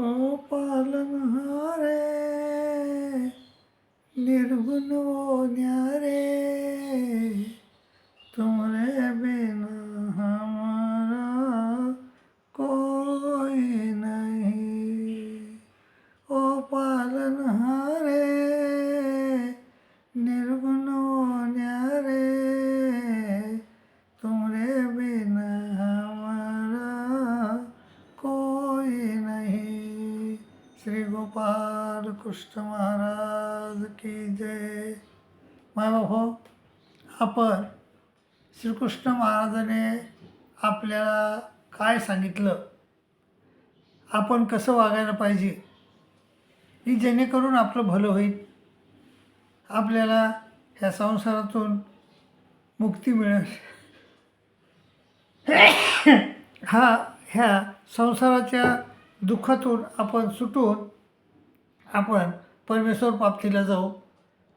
ઓ પાલન હારે નિર્ગુણો ન્યારે. कृष्ण महाराज की जय. माय हो, आपण श्रीकृष्ण महाराजाने आपल्याला काय सांगितलं? आपण कसं वागायला पाहिजे? की जेणेकरून आपलं भलं होईल? आपल्याला ह्या संसारातून मुक्ती मिळेल. हा ह्या संसाराच्या दुःखातून आपण सुटून आपण परमेश्वर प्राप्तीला जाऊ.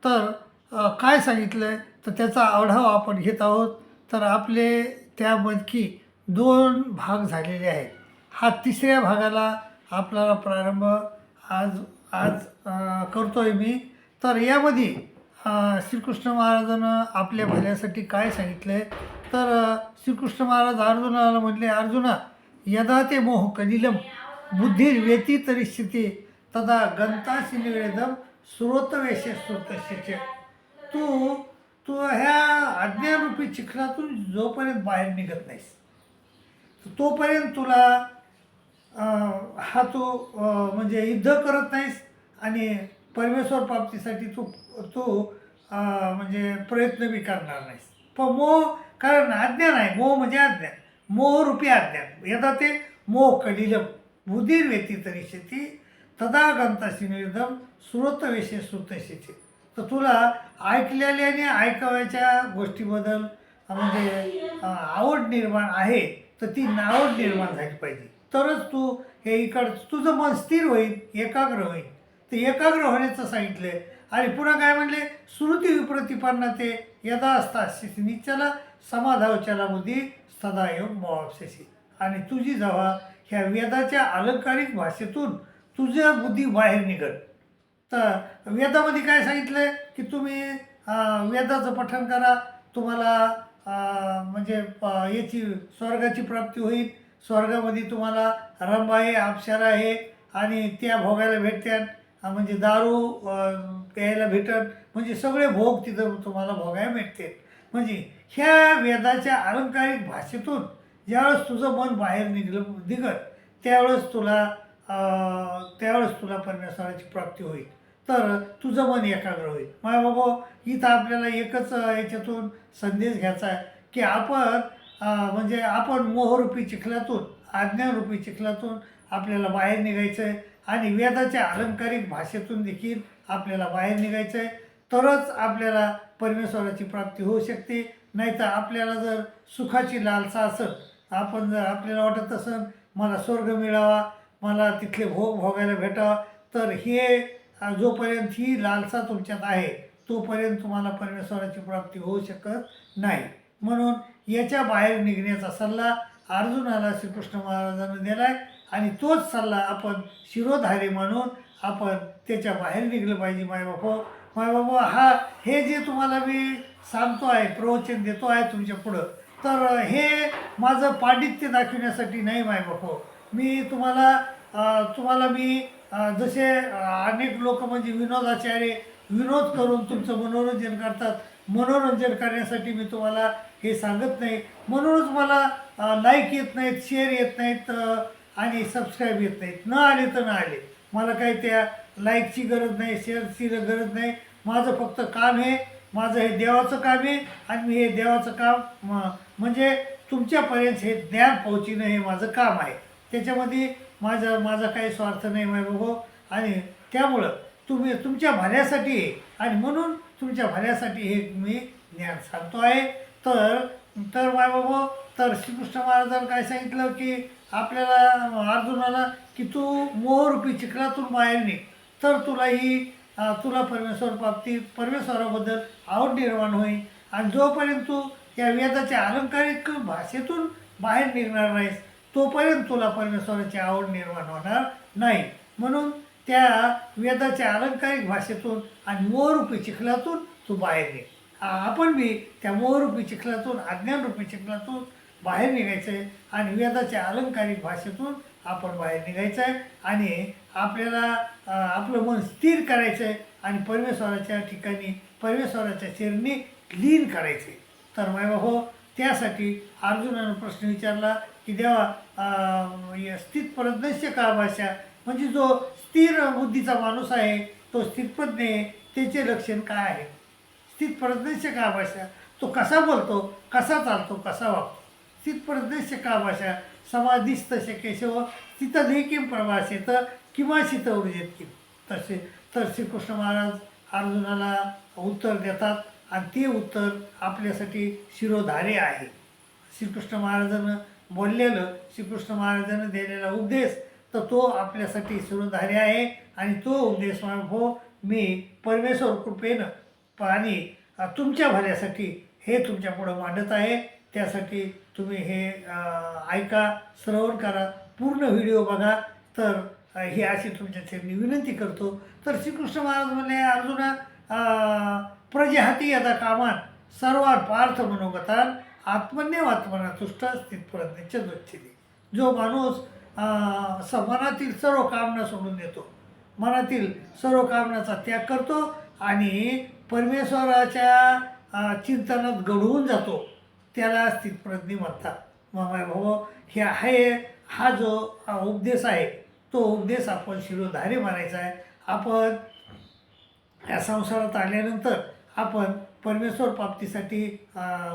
तर काय सांगितलं आहे तर त्याचा आढावा आपण घेत आहोत. तर आपले त्यामधकी दोन भाग झालेले आहेत. हा तिसऱ्या भागाला आपल्याला प्रारंभ आज आज करतो आहे मी. तर यामध्ये श्रीकृष्ण महाराजानं आपल्या भल्यासाठी काय सांगितलं आहे तर श्रीकृष्ण महाराज अर्जुनाला म्हटले अर्जुना यदा ते मोह कलिलम बुद्धिर्व्यती तरी स्थिती तदा गंताशी निवेदम स्रोतवेश स्रोतस्य तू तू ह्या अज्ञानरूपी चिखलातून जोपर्यंत बाहेर निघत नाहीस तोपर्यंत तुला हा तू म्हणजे युद्ध करत नाहीस आणि परमेश्वर प्राप्तीसाठी तू तू म्हणजे प्रयत्न बी करणार नाहीस. पण मोह कारण अज्ञान आहे मोह म्हणजे अज्ञान मोहरूपी अज्ञान. यदा ते मोह कलिलम बुधीर व्यती तरी शेती तदा गंताशी निवेदम श्रोतवेशे श्रुतशेचे तर तुला ऐकलेल्याने ऐकाव्याच्या गोष्टीबद्दल म्हणजे आवड निर्माण आहे तर ती नावड निर्माण झाली पाहिजे. तरच तू हे इकड तुझं मन स्थिर होईल एकाग्र होईल. ते एकाग्र होण्याचं सांगितलं आहे आणि पुन्हा काय म्हणले? श्रुती विप्रतिपन्न ते यदा असता निश्चला समाधावच्याला बुद्धी सदायोग मोक्षशी आणि तुझी जेव्हा ह्या वेदाच्या अलंकारिक भाषेतून तुझ्या बुद्धी बाहेर निघत तर वेदामध्ये काय सांगितलं आहे की तुम्ही वेदाचं पठण करा. तुम्हाला म्हणजे याची स्वर्गाची प्राप्ती होईल. स्वर्गामध्ये तुम्हाला रंबा आहे अप्सरा आहे आणि त्या भोगायला भेटतात म्हणजे दारू प्यायला भेटत. म्हणजे सगळे भोग तिथं तुम्हाला भोगायला भेटते. म्हणजे ह्या वेदाच्या अलंकारिक भाषेतून ज्यावेळेस तुझं मन बाहेर निघलं निघत त्यावेळेस तुला त्यावेळेस तुला परमेश्वराची प्राप्ती होईल. तर तुझं मन एकाग्र होईल. माय बाबा इथं आपल्याला एकच याच्यातून संदेश घ्यायचा आहे की आपण म्हणजे आपण मोहरूपी चिखलातून आज्ञारूपी चिखलातून आपल्याला बाहेर निघायचं आहे आणि वेदाच्या अलंकारिक भाषेतून देखील आपल्याला बाहेर निघायचं आहे तरच आपल्याला परमेश्वराची प्राप्ती होऊ शकते. नाहीतर आपल्याला जर सुखाची लालसा असेल आपण जर आपल्याला वाटत असेल मला स्वर्ग मिळावा मला तिथले भोग भोगायला भेटा. तर हे जोपर्यंत ही लालसा तुमच्यात आहे तोपर्यंत तुम्हाला परमेश्वराची प्राप्ती होऊ शकत नाही. म्हणून याच्या बाहेर निघण्याचा सल्ला अर्जुनाला श्रीकृष्ण महाराजांना दिला आहे आणि तोच सल्ला आपण शिरोधारे म्हणून आपण त्याच्या बाहेर निघलं पाहिजे मायबापो मायबाबा हा हे जे तुम्हाला मी सांगतो आहे प्रवचन देतो आहे तुमच्या पुढं तर हे माझं पांडित्य दाखवण्यासाठी नाही मायबापा मी तुम्हाला तुम्हाला मी जसे अनेक लोक म्हणजे विनोदाचार्य विनोद करून तुमचं मनोरंजन करतात. मनोरंजन करण्यासाठी मी तुम्हाला हे सांगत नाही. म्हणूनच मला लाईक येत नाहीत शेअर येत नाहीत आणि सबस्क्राईब येत नाहीत. न आले तर न आले. मला काही त्या लाईकची गरज नाही शेअरची गरज नाही. माझं फक्त काम हे माझं हे देवाचं काम आहे आणि मी हे देवाचं काम म- म्हणजे तुमच्यापर्यंत हे ज्ञान पोहोचणं हे माझं काम आहे. त्याच्यामध्ये माझा माझा काही स्वार्थ नाही माय बाबा आणि त्यामुळं तुम्ही तुमच्या भल्यासाठी आणि म्हणून तुमच्या भल्यासाठी हे मी ज्ञान सांगतो आहे. तर तर माय बाबा तर श्रीकृष्ण महाराजांनी काय सांगितलं की आपल्याला अर्जुनाला की तू मोहरूपी चिखलातून बाहेर निघ. तर तुला ही तुला परमेश्वर प्राप्ती परमेश्वराबद्दल आवड निर्माण होईल. आणि जोपर्यंत तू या वेदाच्या अलंकारिक भाषेतून बाहेर निघणार नाहीस तोपर्यंत तुला परमेश्वराची आवड निर्माण होणार नाही. म्हणून त्या वेदाच्या अलंकारिक भाषेतून आणि मोहरूपी चिखलातून तू बाहेर ये आपण बी त्या मोहरूपी चिखलातून अज्ञानरूपी चिखलातून बाहेर निघायचं आहे आणि वेदाच्या अलंकारिक भाषेतून आपण बाहेर निघायचं आहे आणि आपल्याला आपलं मन स्थिर करायचं आहे आणि परमेश्वराच्या ठिकाणी परमेश्वराच्या चिरणी लीन करायचे तर माय हो त्यासाठी अर्जुनानं प्रश्न विचारला की देवा अ, स्थित का भाषा म्हणजे जो स्थिर बुद्धीचा माणूस आहे तो स्थितप्रज्ञ त्याचे लक्षण काय आहे? स्थित परज्ञस्य का भाषा तो कसा बोलतो कसा चालतो कसा वागतो? स्थित परज्ञस्य का भाषा समाधिस्त केशव तिथं देखील प्रभाषेत किंवा शीत ऊर्जेत किम तसे तर श्रीकृष्ण महाराज अर्जुनाला उत्तर देतात आणि ते उत्तर आपल्यासाठी शिरोधारे आहे. श्रीकृष्ण महाराजांना बोललेलं श्रीकृष्ण महाराजांनी दिलेला उपदेश तर तो आपल्यासाठी शिरोधारे आहे आणि तो उपदेश हो मी परमेश्वर कृपेनं आणि तुमच्या भल्यासाठी हे तुमच्या पुढं मांडत आहे. त्यासाठी तुम्ही हे ऐका श्रवण करा पूर्ण व्हिडिओ बघा. तर हे ही अशी तुमच्या चरणी विनंती करतो. तर श्रीकृष्ण महाराज म्हणले अर्जुना अ, प्रजाहाती यदा कामान सर्वात पार्थ मनोगतान आत्मन्य आत्मना तुष्ट स्थितप्रज्ञेच्या दोच्छिते जो माणूस स मनातील सर्व कामना सोडून देतो. मनातील सर्व कामनाचा त्याग करतो आणि परमेश्वराच्या चिंतनात घडवून जातो. त्याला स्थितप्रज्ञी म्हणतात मामा भाऊ हे आहे हा जो उपदेश आहे तो उपदेश आपण शिरोधारी मानायचा आहे. आपण या संसारात आल्यानंतर आपण परमेश्वर प्राप्तीसाठी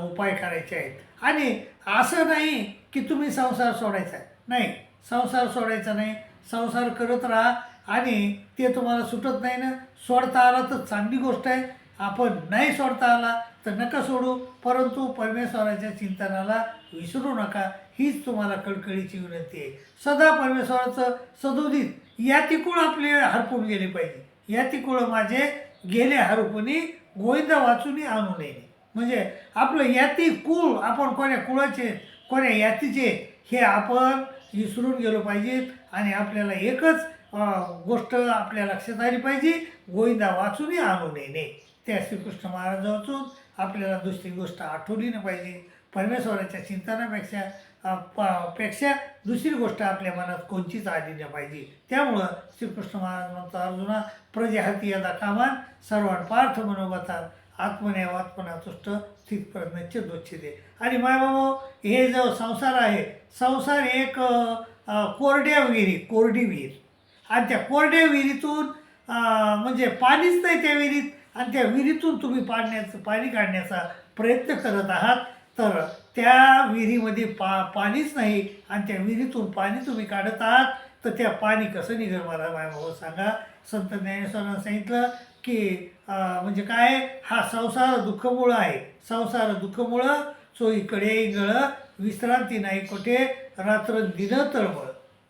उपाय करायचे आहेत. आणि असं नाही की तुम्ही संसार सोडायचा आहे. नाही संसार सोडायचा नाही. संसार करत राहा आणि ते तुम्हाला सुटत नाही ना. सोडता आला तर चांगली गोष्ट आहे. आपण नाही सोडता आला तर नका सोडू. परंतु परमेश्वराच्या चिंतनाला विसरू नका. हीच तुम्हाला कळकळीची विनंती आहे. सदा परमेश्वराचं सदोदित या तिकूळ आपले हरपून गेले पाहिजे. या तिकूळ माझे गेले हरपुनी गोविंदा वाचून आणू नये. म्हणजे आपलं याती कुळ आपण कोण्या कुळाचे कोण्या यातीचे हे आपण विसरून गेलो पाहिजेत आणि आपल्याला एकच गोष्ट आपल्या लक्षात आली पाहिजे गोविंदा वाचूनही आणू नये. त्या श्रीकृष्ण महाराज वाचून आपल्याला दुसरी गोष्ट आठवली नाही पाहिजे. परमेश्वराच्या चिंतनापेक्षा पेक्षा दुसरी गोष्ट आपल्या मनात कोणतीच आली नाही पाहिजे त्यामुळं श्रीकृष्ण महाराज म्हणतो अर्जुना प्रजाहती यदा कामान सर्वान पार्थ मनोगतात आत्मनेवात्मना तुष्ट स्थितप्रज्ञचे दोच्छिते आणि मायबाबा हे जो संसार आहे संसार एक कोरड्या विहिरी कोरडी विहीर आणि त्या कोरड्या विहिरीतून म्हणजे पाणीच नाही त्या विहिरीत. आणि त्या विहिरीतून तुम्ही पाडण्याचं पाणी काढण्याचा प्रयत्न करत आहात तर त्या विहिरीमध्ये पा पाणीच नाही आणि त्या विहिरीतून पाणी तुम्ही काढत आहात तर त्या पाणी कसं निघेल मला माय भाऊ सांगा. संत ज्ञानेश्वरांना सांगितलं की म्हणजे काय? हा संसार दुःखमुळं आहे. संसार दुःखमुळं चोईकडे गळ विश्रांती नाही कुठे रात्र दिन तळमळ.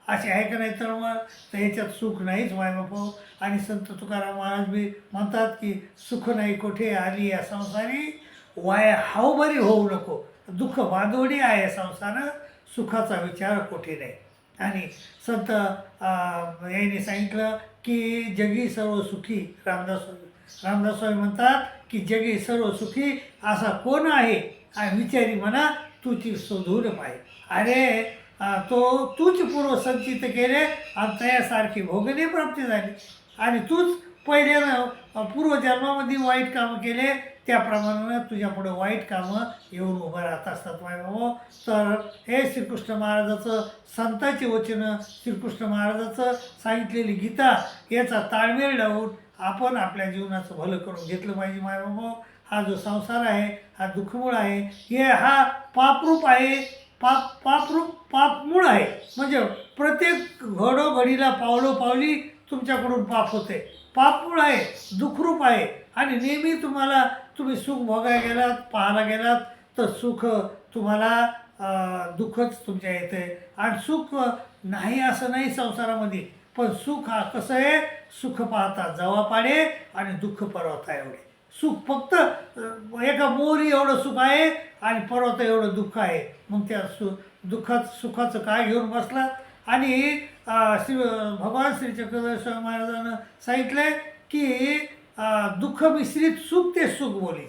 असे आहे का नाही तळमळ? तर याच्यात सुख नाहीच मायबापू आणि संत तुकाराम महाराज बी म्हणतात की सुख नाही कुठे आली या संसारी वाया हावभारी होऊ नको. दुःख बांधवडी आहे संसार सुखाचा विचार कुठे नाही. आणि संत यांनी सांगितलं की जगी सर्व सुखी रामदास रामदास स्वामी म्हणतात की जगी सर्व सुखी असा कोण आहे? आणि विचारी म्हणा तुझी शोधून माय अरे तो तूच पूर्वसंचित केले आणि तयासारखी भोगने प्राप्ती झाली. आणि तूच पहिल्यानं पूर्वजन्मामध्ये वाईट कामं केले त्याप्रमाणे तुझ्यापुढं वाईट कामं येऊन उभं राहत असतात माय बाबा तर हे श्रीकृष्ण महाराजाचं संताचे वचनं श्रीकृष्ण महाराजाचं सांगितलेली गीता याचा ताळमेळ लावून आपण आपल्या जीवनाचं भलं करून घेतलं पाहिजे माय बाबा हा जो संसार आहे हा दुःखमूळ आहे हे हा पापरूप आहे. पाप पापरूप पापमूळ आहे. म्हणजे प्रत्येक घडोघडीला पावलो पावली तुमच्याकडून पाप होते. पापमूळ आहे दुःखरूप आहे. आणि नेहमी तुम्हाला तुम्ही सुख भोगायला गेलात पाहायला गेलात तर सुख तुम्हाला दुःखच तुमच्या येते. आणि सुख नाही असं नाही संसारामध्ये पण सुख हा कसं आहे? सुख पाहता जवा पाडे आणि दुःख परवता एवढे. सुख फक्त एका मोरी एवढं सुख आहे आणि पर्वत एवढं दुःख आहे. मग त्या सु दुःखात सुखाचं काय घेऊन बसला? आणि श्री भगवान श्री चक्रधर स्वामी सांगितलं सांगितलंय की दुःख मिश्रित सुख ते सुख बोली.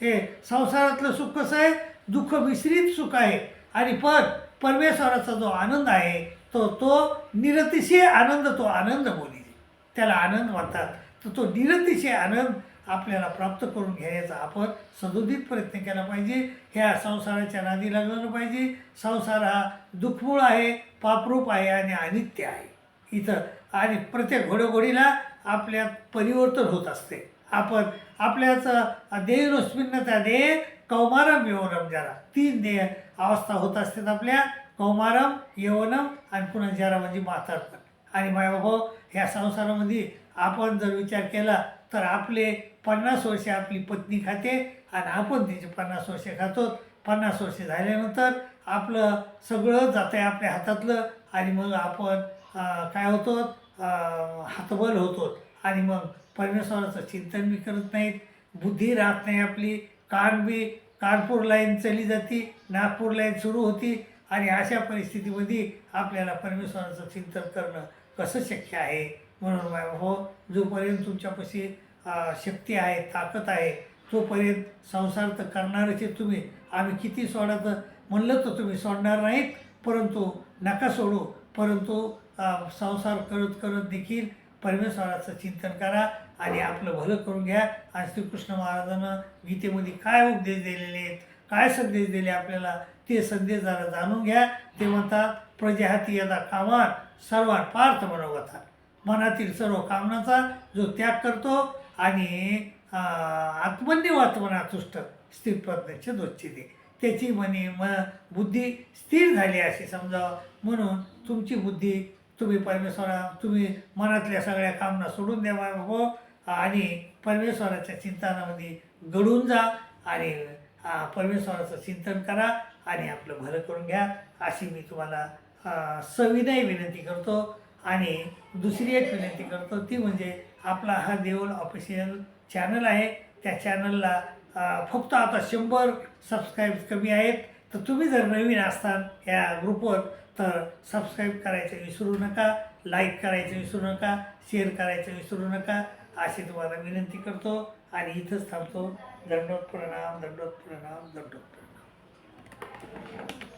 हे संसारातलं सुख कसं आहे? दुःख मिश्रित सुख आहे. आणि पण परमेश्वराचा जो आनंद आहे तो तो निरतिशय आनंद तो आनंद बोली. त्याला आनंद म्हणतात. तर तो निरतिशय आनंद आपल्याला प्राप्त करून घेण्याचा आपण सदोदित प्रयत्न केला पाहिजे. ह्या संसाराच्या नादी लागलं पाहिजे. संसार हा दुःखमूळ आहे पापरूप आहे आणि अनित्य आहे. इथं आणि प्रत्येक घोडोघोडीला आपल्यात परिवर्तन होत असते. आपण आपल्याच देहनस्मिन्नता दे कौमारम यवनम जरा. तीन देह अवस्था होत असतात आपल्या. कौमारम यवनम आणि पुन्हा जरा म्हणजे म्हातारपण आणि मायबाबा ह्या संसारामध्ये आपण जर विचार केला तर आपले पन्नास वर्षे आपली पत्नी खाते आणि आपण तिचे पन्नास वर्षे खातो. पन्नास वर्षे झाल्यानंतर आपलं सगळं जातं आहे आपल्या हातातलं आणि मग आपण काय होतो? हातबल होतो आणि मग परमेश्वराचं चिंतन बी करत नाहीत. बुद्धी राहत नाही आपली. कान बी कानपूर लाईन चली जाती नागपूर लाईन सुरू होती आणि अशा परिस्थितीमध्ये आपल्याला परमेश्वराचं चिंतन करणं कसं शक्य आहे? म्हणून हो जोपर्यंत तुमच्यापाशी शक्ती आहे ताकद आहे तोपर्यंत संसार तर करणारच आहे तुम्ही. आम्ही किती सोडायचं? म्हणलं तर तुम्ही सोडणार नाहीत परंतु नका सोडू. परंतु संसार करत करत देखील परमेश्वराचं चिंतन करा आणि आपलं भलं करून घ्या. आणि श्रीकृष्ण महाराजांना गीतेमध्ये काय उपदेश दिलेले आहेत काय संदेश दिले आपल्याला ते संदेश जरा जाणून घ्या. ते म्हणतात प्रजाहाती यदा कामात सर्वात पार्थ मनोगता. मनातील सर्व कामनाचा जो त्याग करतो आणि आत्मन्यवात्मना तुष्ट स्थिरप्रज्ञाचे दोच्छिते त्याची म्हणे म बुद्धी स्थिर झाली अशी समजावं. म्हणून तुमची बुद्धी तुम्ही परमेश्वरा तुम्ही मनातल्या सगळ्या कामना सोडून द्यावा हो आणि परमेश्वराच्या चिंतनामध्ये घडून जा आणि परमेश्वराचं चिंतन करा आणि आपलं भलं करून घ्या. अशी मी तुम्हाला सविनय विनंती करतो. आणि दुसरी एक विनंती करतो ती म्हणजे आपला हा देऊळ ऑफिशियल चॅनल आहे. त्या चॅनलला फक्त आता शंभर सबस्क्राईब कमी आहेत. तर तुम्ही जर नवीन असताल या ग्रुपवर तर सबस्क्राईब करायचं विसरू नका लाईक करायचं विसरू नका शेअर करायचं विसरू नका. अशी तुम्हाला विनंती करतो आणि इथंच थांबतो. दंडोत प्रणाम दंडोत प्रणाम दंडोत प्रणाम.